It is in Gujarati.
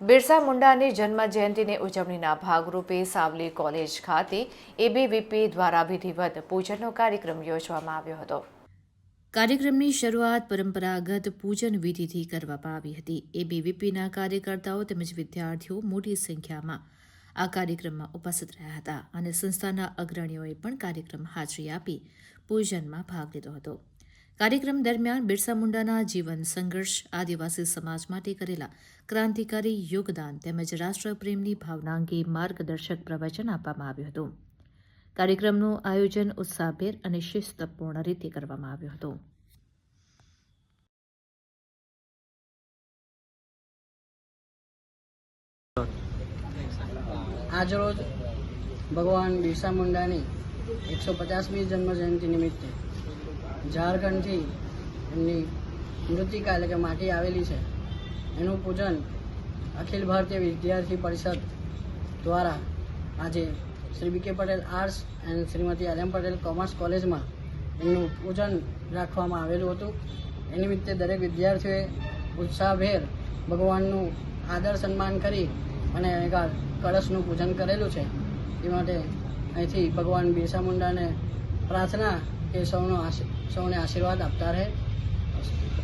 બિરસા મુંડાની જન્મ જયંતિની ઉજવણીના ભાગરૂપે સાવલી કોલેજ ખાતે એબીવીપી દ્વારા વિધિવત પૂજનનો કાર્યક્રમ યોજવામાં આવ્યો હતો. કાર્યક્રમની શરૂઆત પરંપરાગત પૂજન વિધિથી કરવામાં આવી હતી. એબીવીપીના કાર્યકર્તાઓ તેમજ વિદ્યાર્થીઓ મોટી સંખ્યામાં આ કાર્યક્રમમાં ઉપસ્થિત રહ્યા હતા અને સંસ્થાના અગ્રણીઓએ પણ કાર્યક્રમ હાજરી આપી પૂજનમાં ભાગ લીધો હતો. કાર્યક્રમ દરમિયાન બિરસા મુંડાના જીવન સંઘર્ષ, આદિવાસી સમાજ માટે કરેલા ક્રાંતિકારી યોગદાન તેમજ રાષ્ટ્રપ્રેમની ભાવના અંગે માર્ગદર્શક પ્રવચન આપવામાં આવ્યું હતું. કાર્યક્રમનું આયોજન ઉત્સાહભેર અને શિસ્તપૂર્ણ રીતે કરવામાં આવ્યું હતું. આજરોજ ભગવાન બિરસા મુંડાની એકસો પચાસમી જન્મ જયંતિ નિમિત્તે ઝારખંડથી એમની મૃતિકા એટલે કે માટી આવેલી છે. એનું પૂજન અખિલ ભારતીય વિદ્યાર્થી પરિષદ દ્વારા આજે Shri B K Patel arts and Shrimati L M Patel commerce કોલેજમાં એમનું પૂજન રાખવામાં આવેલું હતું. એ નિમિત્તે દરેક વિદ્યાર્થીઓએ ઉત્સાહભેર ભગવાનનું આદર સન્માન કરી અને એકા કળશનું પૂજન કરેલું છે. એ માટે અહીંથી ભગવાન બિરસા મુંડાને પ્રાર્થના કે સૌનો આશી- સૌને આશીર્વાદ આપતા રહે